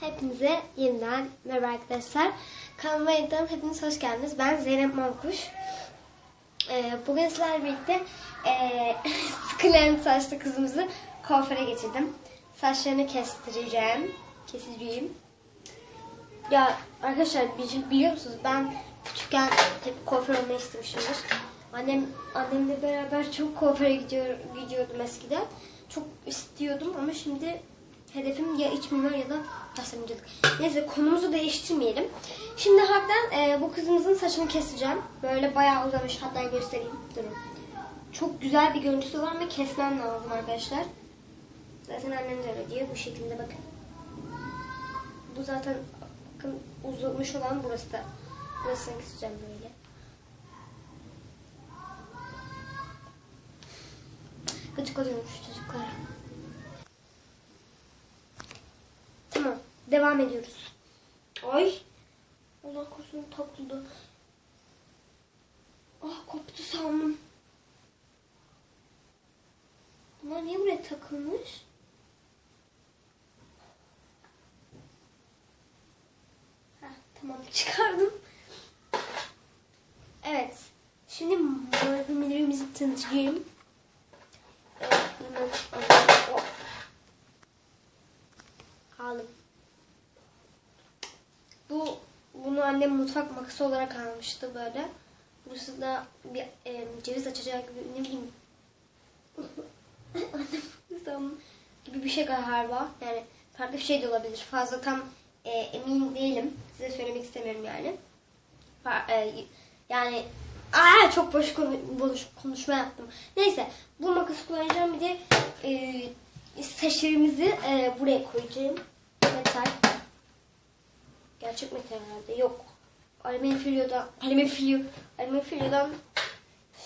Hepinize yeniden merhaba arkadaşlar. Kanalıma yeniden hepiniz hoş geldiniz. Ben Zeynep Mankuş. Ee, bugün sizlerle birlikte ee, sıkılayan saçlı kızımızı kuaföre getirdim. Saçlarını kestireceğim. Keseceğim. Ya arkadaşlar bi- biliyor musunuz ben küçükken hep kuaför olmayı istemişimdir. Annem annemle beraber çok kuaföre gidiyor, gidiyordum eskiden. Çok istiyordum ama şimdi hedefim ya iç mimar ya da tasarımcılık. Neyse konumuzu değiştirmeyelim. Şimdi harbiden e, bu kızımızın saçını keseceğim. Böyle bayağı uzamış hatta göstereyim. Durun. Çok güzel bir görüntüsü var ama kesmem lazım arkadaşlar. Zaten annem de öyle diyor. Bu şekilde bakın. Bu zaten bakın uzamış olan burası da. Burasını keseceğim böyle. Gıcık oluyormuş çocuklara. Tamam. Devam ediyoruz. Ay. Allah korusun takıldı. Ah koptu sandım. Bunlar niye buraya takılmış? Heh, tamam çıkardım. Evet. Şimdi malzemelerimizi tanıtayım. Evet, hemen alayım. Oh. Aldım. Bu bunu annem mutfak makası olarak almıştı böyle. Burası da bir e, ceviz açacağı gibi ne bileyim. gibi bir şey galiba. Yani farklı bir şey de olabilir. Fazla tam e, emin değilim. Size söylemek istemiyorum yani. Fa- e, yani Aa, çok boş boş konuşma yaptım. Neyse bu makası kullanacağım bir de e, saçlarımızı e, buraya koyacağım. Metal. Gerçek metal herhalde. Yok. Alüminyum filyodan, alüminyum filyo, alüminyum filyodan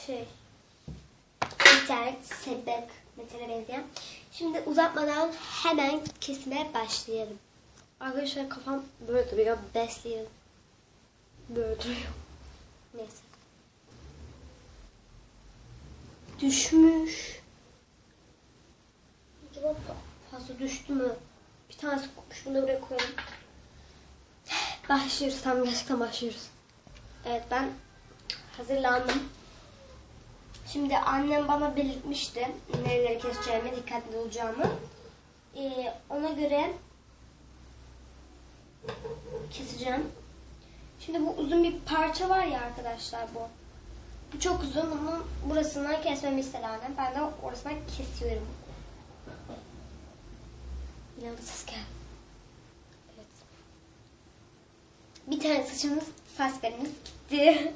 şey metal, sebek metale benzeyen. Şimdi uzatmadan hemen kesmeye başlayalım. Arkadaşlar kafam böyle duruyor. Besleyelim. Böyle duruyor. Neyse. Düşmüş. Acaba fa- fazla düştü mü? Bir tanesi kopmuş. Bunu da buraya koyalım. Başlıyoruz. Tam gerçekten başlıyoruz. Evet ben hazırlandım. Şimdi annem bana belirtmişti nereleri keseceğimi, dikkatli olacağımı. Ee, ona göre keseceğim. Şimdi bu uzun bir parça var ya arkadaşlar bu. Bu çok uzun. Bunun burasından kesmemi istedi annem. Ben de orasından kesiyorum. Ses geldi. Evet. Bir tane saçımız, saç gitti.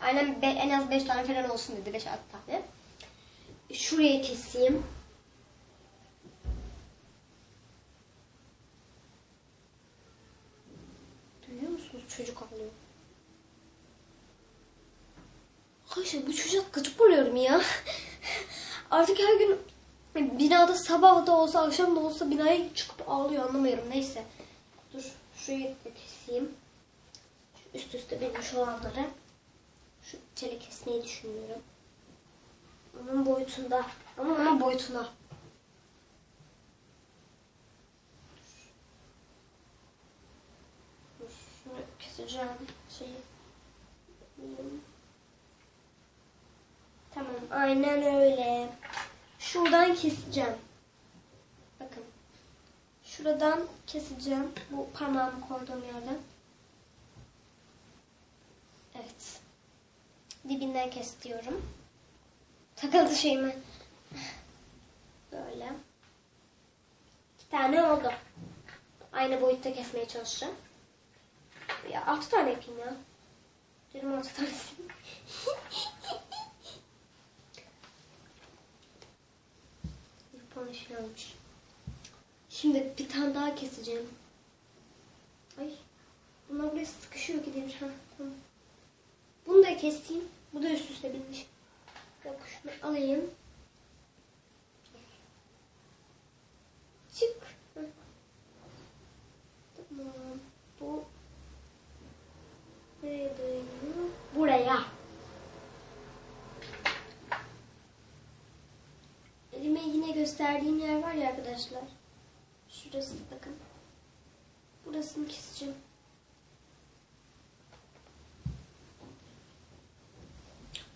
Annem be- en az 5 tane falan olsun dedi. 5-6 tane. Şuraya keseyim. Duyuyor musunuz? Çocuk ağlıyor. Arkadaşlar bu çocuğa gıcık oluyorum ya. Artık her gün binada sabah da olsa akşam da olsa binaya çıkıp ağlıyor anlamıyorum. Neyse. Şurayı da keseyim. Şu üst üste binmiş olanları. Şu teli kesmeyi düşünüyorum. Onun boyutunda. Ama onun boyutunda. Dur, Şunu keseceğim şeyi. Tamam aynen öyle. Şuradan keseceğim. Şuradan keseceğim. Bu parmağımı koyduğum yerden. Evet. Dibinden kes diyorum. Takıldı şeyime. Böyle. İki tane oldu. Aynı boyutta kesmeye çalışacağım. Ya altı tane yapayım ya. Dedim altı tanesi. Yapan şey. Şimdi bir tane daha keseceğim. Ay. Bunlar buraya sıkışıyor ki demiş. Ha, tamam. Bunu da keseyim. Bu da üst üste binmiş. Yok şunu alayım. Çık. Tamam. Bu nereye dayanıyor? Buraya. Elime yine gösterdiğim yer var ya arkadaşlar. Şurası bakın. Burasını keseceğim.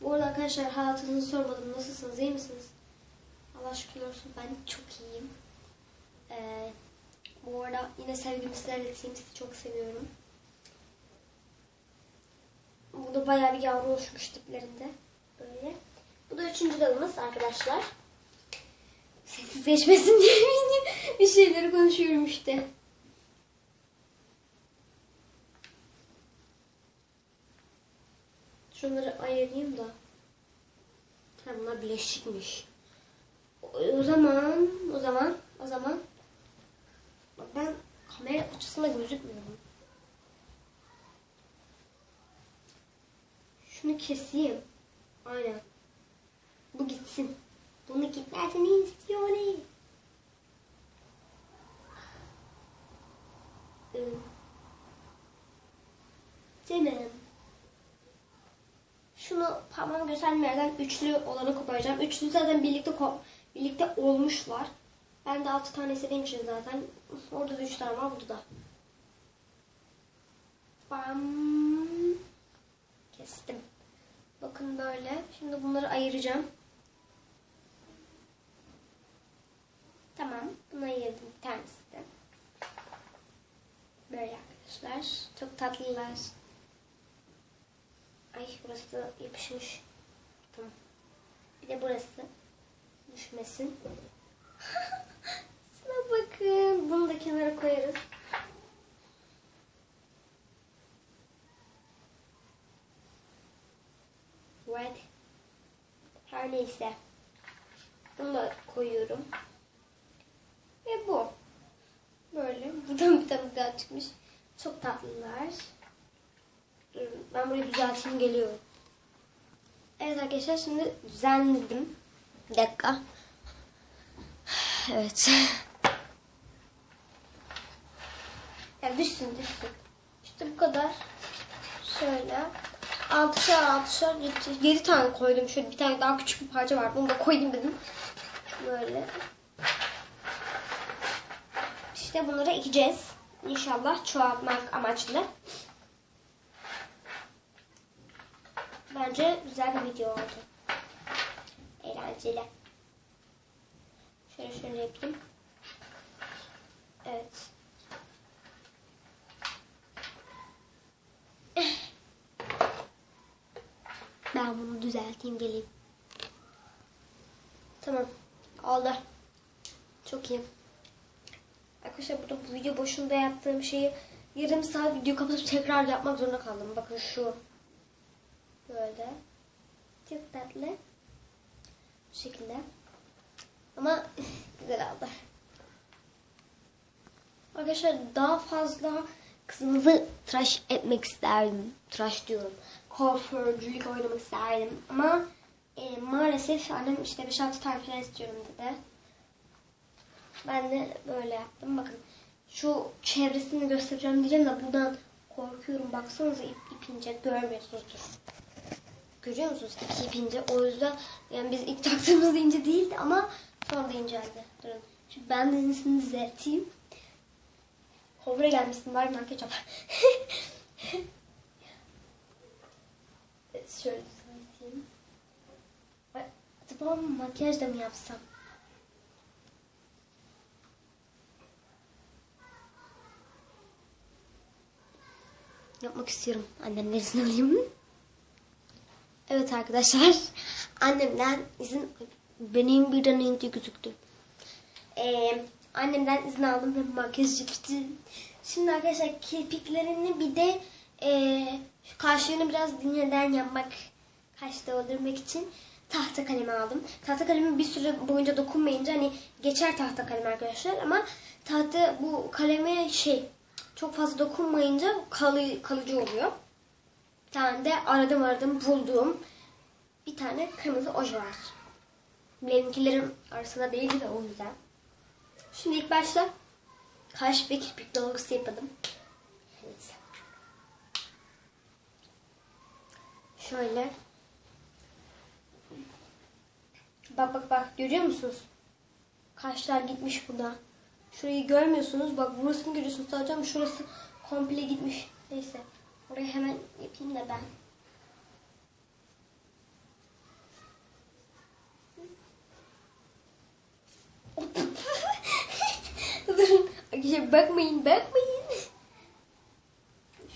Bu arada arkadaşlar hayatınızı sormadım. Nasılsınız? iyi misiniz? Allah şükür olsun ben çok iyiyim. Ee, bu arada yine sevgimi sizlerle. Sizi çok seviyorum. Burada bayağı bir yavru oluşmuş diplerinde. Böyle. Bu da üçüncü dalımız arkadaşlar. Sessizleşmesin diye bir şeyleri konuşuyorum işte. Şunları ayırayım da. Ha bunlar bileşikmiş. O, zaman, o zaman, o zaman. Ben kamera açısında gözükmüyorum. Şunu keseyim. Aynen. Bu gitsin. Bunu gitmesini istiyor ne? Ee, Canım. Şunu parmağım göstermeden üçlü olanı koparacağım. Üçlü zaten birlikte birlikte olmuşlar. Ben de altı tane istediğim için zaten. Orada da üç tane var, burada da. Bam. Kestim. Bakın böyle. Şimdi bunları ayıracağım. Tamam. Bunu ayırdım bir tanesi de. Böyle arkadaşlar. Çok tatlılar. Ay burası da yapışmış. Tamam. Bir de burası düşmesin. Şuna bakın. Bunu da kenara koyarız. Right. Her neyse. Bunu da koyuyorum. Ve bu. Böyle. Buradan bir tane daha çıkmış. Çok tatlılar. Ben burayı düzelteyim geliyorum. Evet arkadaşlar şimdi düzenledim. Bir dakika. Evet. Ya düşsün düşsün. İşte bu kadar. Şöyle. Altışar altışar yedi, yedi tane koydum. Şöyle bir tane daha küçük bir parça var. Bunu da koyayım dedim. Böyle. İşte bunları ekeceğiz. İnşallah çoğaltmak amaçlı. Bence güzel bir video oldu. Eğlenceli. Şöyle şöyle yapayım. Evet. Ben bunu düzelteyim geleyim. Tamam. Oldu. Çok iyi. Arkadaşlar burada bu video boşunda yaptığım şeyi yarım saat video kapatıp tekrar yapmak zorunda kaldım. Bakın şu. Böyle. Çok tatlı. Bu şekilde. Ama güzel oldu. Arkadaşlar daha fazla kızımızı tıraş etmek isterdim. Tıraş diyorum. Kuaförcülük oynamak isterdim. Ama e, maalesef annem işte 5-6 tane istiyorum dedi. Ben de böyle yaptım. Bakın şu çevresini göstereceğim diyeceğim de buradan korkuyorum. Baksanıza ip, ipince görmüyorsunuzdur. Görüyor musunuz? İki ipince. O yüzden yani biz ilk taktığımızda ince değildi ama sonra da inceldi. Durun. Şimdi ben de iyisini düzelteyim. Hovra gelmişsin var yap. Evet, Şöyle düzelteyim. Acaba makyaj da mı yapsam? Yapmak istiyorum. Annemden izin alayım. Evet arkadaşlar. Annemden izin... Benim birden ince gözüktü. Ee, annemden izin aldım ve makyaj yaptım. Şimdi arkadaşlar kirpiklerini bir de e, kaşlarını biraz dinleden yapmak, kaşta öldürmek için tahta kalemi aldım. Tahta kalemi bir süre boyunca dokunmayınca hani geçer tahta kalem arkadaşlar ama tahta bu kaleme şey çok fazla dokunmayınca kalı, kalıcı oluyor. Tane de aradım aradım bulduğum bir tane kırmızı oje var. Benimkilerin arasında değildi de o yüzden. Şimdi ilk başta kaş ve kirpik dolgusu yapalım. Evet. Şöyle. Bak bak bak görüyor musunuz? Kaşlar gitmiş burada. Şurayı görmüyorsunuz. Bak burasını görüyorsunuz sadece şurası komple gitmiş. Neyse. Orayı hemen yapayım da ben. Durun. Arkadaşlar bakmayın bakmayın.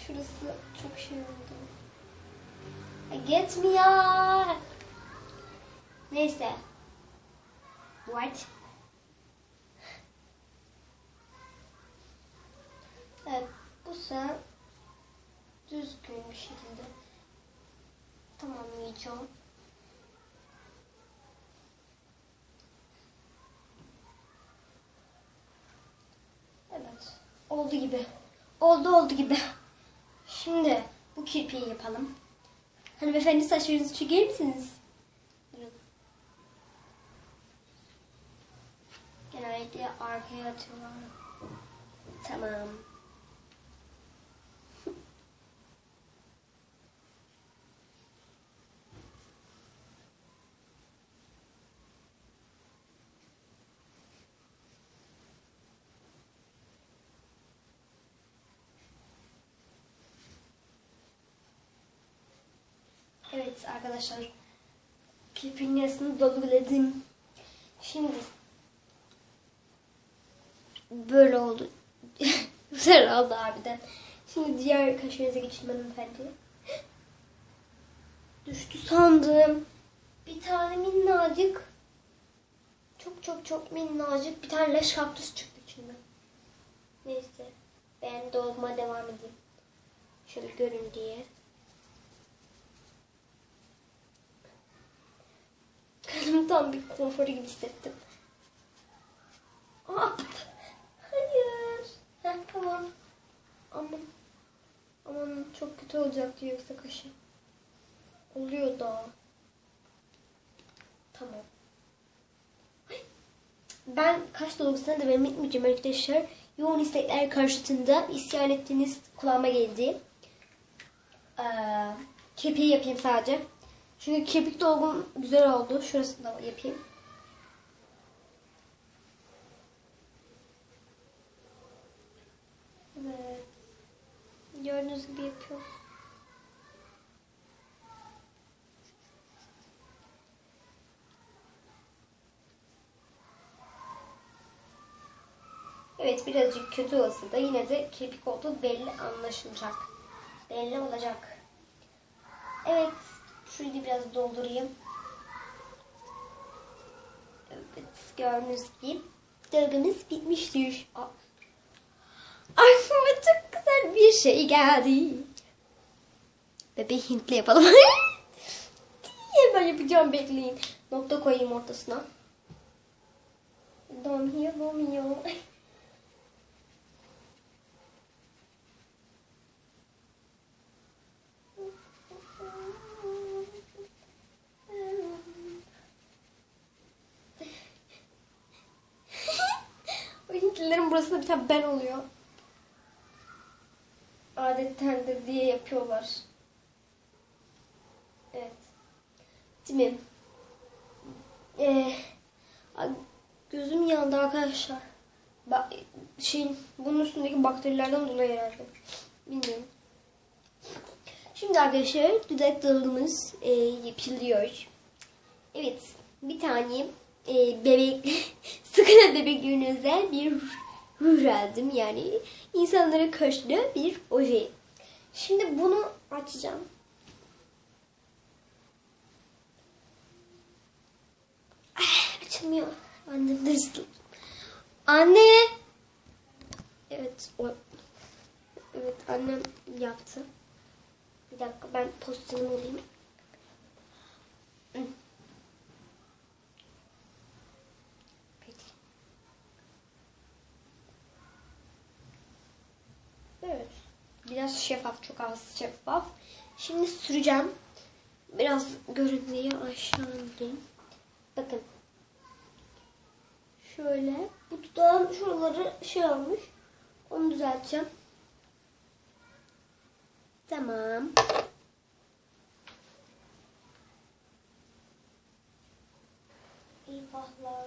Şurası çok şey oldu. Gitmiyor. Neyse. What? Evet, bu sefer düzgün bir şekilde tamamlayacağım. Evet, oldu gibi. Oldu oldu gibi. Şimdi bu kirpiği yapalım. Hanımefendi saçlarınızı çeker misiniz? Genellikle arkaya atıyorlar. Tamam. Evet arkadaşlar. Kirpiğin yarısını dolguladım. Şimdi böyle oldu. Güzel oldu harbiden. Şimdi diğer kaşlarınıza geçelim hanımefendi. Düştü sandım. Bir tane minnacık. Çok çok çok minnacık bir tane leş kaktüs çıktı içinden. Neyse. Ben dolma devam edeyim. Şöyle görün diye. Tam bir konforu gibi hissettim. Hop. Hayır. Heh, tamam. Aman. Aman çok kötü olacaktı yoksa kaşı. Oluyor da. Tamam. Ben kaş dolgusuna devam etmeyeceğim arkadaşlar. Yoğun istekler karşıtında isyan ettiğiniz kulağıma geldi. Ee, kirpiği yapayım sadece. Çünkü kirpik dolgum güzel oldu. Şurasını da yapayım. Evet. Gördüğünüz gibi yapıyorum. Evet birazcık kötü olsa da yine de kirpik olduğu belli anlaşılacak. Belli olacak. Evet. Şurayı biraz doldurayım. Evet. Gördüğünüz gibi dalgamız bitmiştir. Aklıma çok güzel bir şey geldi. Bebeği Hintli yapalım. Hemen yapacağım bekleyin. Nokta koyayım ortasına. Donuyor, donuyor. o Tane ben oluyor. Adettendir diye yapıyorlar. Evet. Değil? Ee, gözüm yandı arkadaşlar. Ba şeyin, bunun üstündeki bakterilerden dolayı herhalde. Bilmiyorum. Şimdi arkadaşlar dudak dolgumuz e, yapılıyor. Evet. Bir tane e, bebek sıkılan bebeklerine özel bir ruj. Yani insanlara karşı bir oje. Şimdi bunu açacağım. Ah, açılmıyor. Annem de ıslık. Anne! Evet, o... Evet, annem yaptı. Bir dakika, ben postunu alayım. Biraz şeffaf, çok az şeffaf. Şimdi süreceğim. Biraz görün diye aşağı ineyim. Bakın. Şöyle. Bu dudağın şuraları şey olmuş. Onu düzelteceğim. Tamam. Eyvahlar.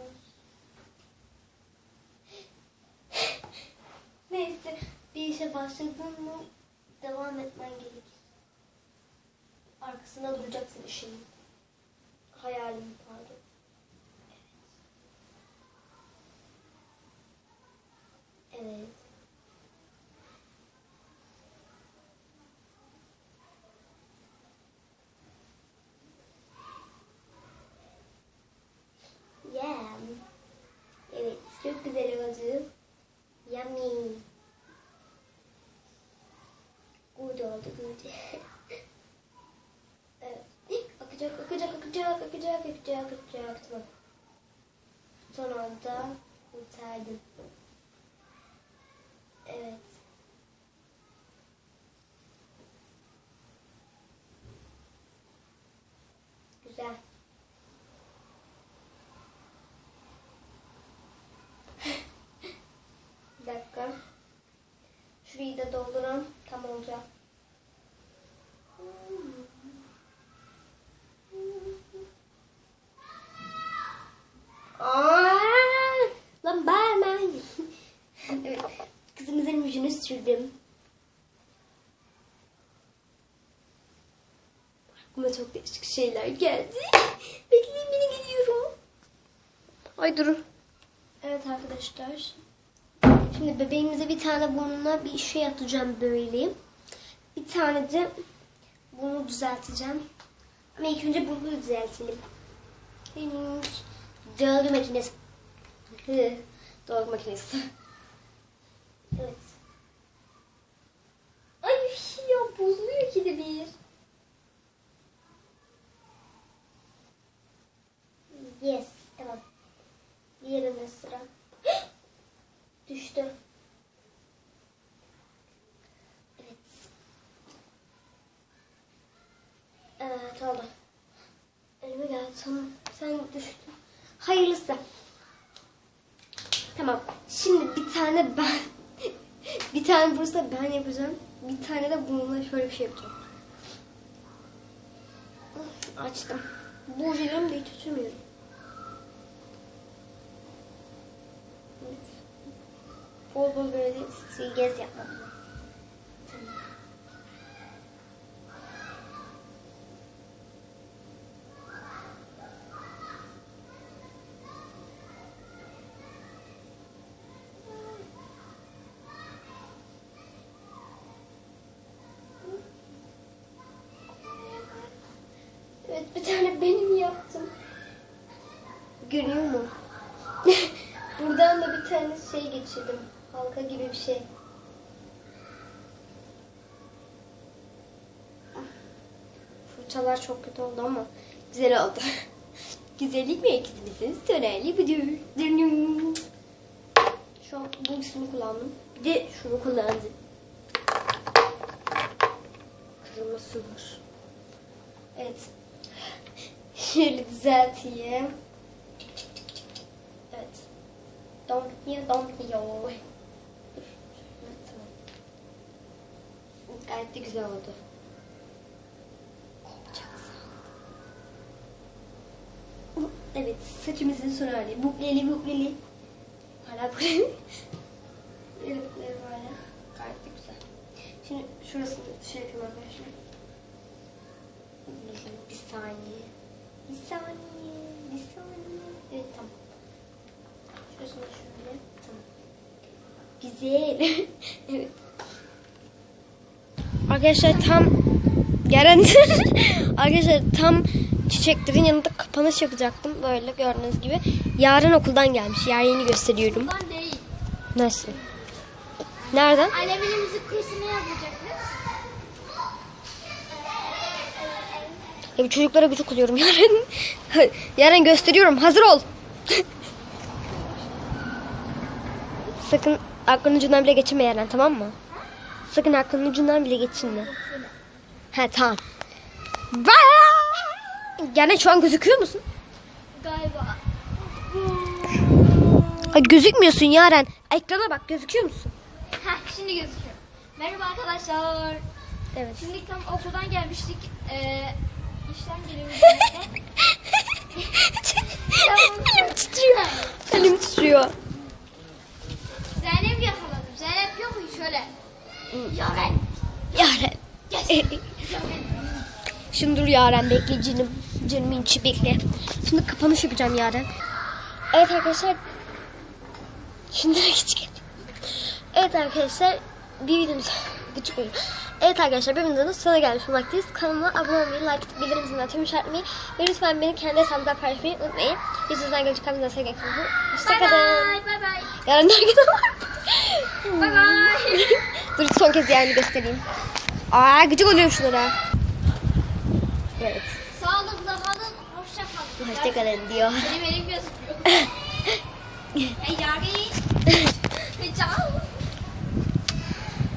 işe başladın mı devam etmen gerekir. Arkasında duracaksın işin. Hayalin pardon. Evet. Evet. Yeah. Evet, çok güzel oldu. Yummy. Good oldu, good. evet. Akacak, akacak, akacak, akacak, akacak, akacak. Tamam. Son anda kurtardım. Evet. Güzel. Bir dakika. Şurayı da dolduralım. Tam olacak. Aa, lan bağırma. evet. Sürdüm. Aklıma çok değişik şeyler geldi. Bekleyin beni geliyorum. Ay durun. Evet arkadaşlar. Şimdi bebeğimize bir tane burnuna bir şey atacağım böyle. Bir tane de bunu düzelteceğim. Ama ilk önce bunu düzeltelim. Henüz Dolgu makinesi. Dolgu makinesi. Evet. Ay ya bozuluyor ki de bir. Yes, tamam. Diğerinde sıra. Düştü. Evet. Evet oldu. Elime geldi tamam. Sen düştün. Hayırlısı. Tamam. Şimdi bir tane ben bir tane burası ben yapacağım. Bir tane de bununla şöyle bir şey yapacağım. Açtım. Bu ojelerim de hiç açamıyorum. Bol bol böyle gez yapmam lazım. Bir tane benim yaptım. Görüyor mu? Buradan da bir tane şey geçirdim. Halka gibi bir şey. Fırçalar çok kötü oldu ama güzel oldu. Güzellik mi eksimizin sönerli budur. Şu an bu ikisini kullandım. Bir de şunu kullandım. Kırılması var. Evet. Şöyle düzelteyim. Evet. Evet, tamam. Gayet de güzel oldu. Evet, saçımızın son hali. Bukleli bukleli. Hala bukleli. Evet, böyle. Gayet de güzel. Şimdi şurasını şey yapayım arkadaşlar. Bir saniye. Bir saniye. Bir saniye. Evet tamam. Şurasını şöyle. Tamam. Güzel. evet. Arkadaşlar tam Yaren Arkadaşlar tam çiçeklerin yanında kapanış yapacaktım. Böyle gördüğünüz gibi. Yarın okuldan gelmiş. Yaren'i gösteriyorum. Ondan değil. Nasıl? Nereden? Alevi'nin müzik kursuna yazacaktık. Ya çocuklara gıcık oluyorum Yaren. Yaren gösteriyorum. Hazır ol. Sakın aklının ucundan bile geçirme Yaren tamam mı? Sakın aklının ucundan bile geçirme. He tamam. Yaren şu an gözüküyor musun? Galiba. Ay, gözükmüyorsun Yaren. Ekrana bak gözüküyor musun? Heh şimdi gözüküyor. Merhaba arkadaşlar. Evet. Şimdi tam okuldan gelmiştik. Ee, işten geliyoruz. Elim titriyor. Elim titriyor. Zeynep yakaladım. Zeynep yok mu şöyle? Yaren. Yaren. Şimdi dur Yaren bekle canım. Canımın içi bekle. Şimdi kapanış yapacağım Yaren. Evet arkadaşlar. Şimdi küçük. Evet arkadaşlar. Bir videomuz küçük bir Evet arkadaşlar bir videonun sonuna gelmiş bulmaktayız. Kanalıma abone olmayı, like atıp bildirim zilini açmayı, işaretmeyi ve lütfen beni kendi hesabımda paylaşmayı unutmayın. Yüzünüzden gelecek sevgiyle kalın. Bye Hoşçakalın. bye. Bye bye. Yarın dergide var. Bye bye. Dur son kez yerini göstereyim. Aa gıcık oluyorum şunlara. Evet. Sağlıkla kalın. Hoşça kalın. Hoşçakalın diyor. Benim elim gözüküyor. Ey yari. Ciao.